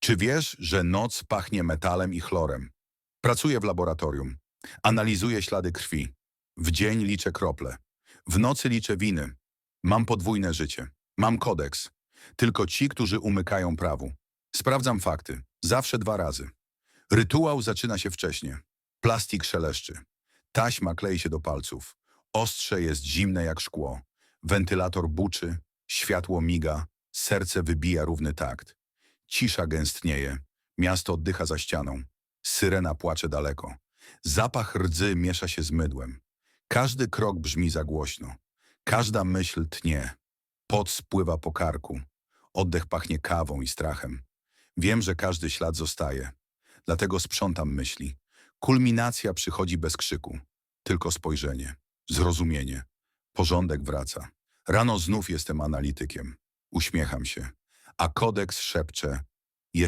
Czy wiesz, że noc pachnie metalem i chlorem? Pracuję w laboratorium. Analizuję ślady krwi. W dzień liczę krople. W nocy liczę winy. Mam podwójne życie. Mam kodeks. Tylko ci, którzy umykają prawu. Sprawdzam fakty. Zawsze dwa razy. Rytuał zaczyna się wcześnie. Plastik szeleszczy. Taśma klei się do palców. Ostrze jest zimne jak szkło. Wentylator buczy. Światło miga. Serce wybija równy takt. Cisza gęstnieje. Miasto oddycha za ścianą. Syrena płacze daleko. Zapach rdzy miesza się z mydłem. Każdy krok brzmi za głośno. Każda myśl tnie. Pot spływa po karku. Oddech pachnie kawą i strachem. Wiem, że każdy ślad zostaje. Dlatego sprzątam myśli. Kulminacja przychodzi bez krzyku. Tylko spojrzenie. Zrozumienie. Porządek wraca. Rano znów jestem analitykiem. Uśmiecham się. A kodeks szepcze.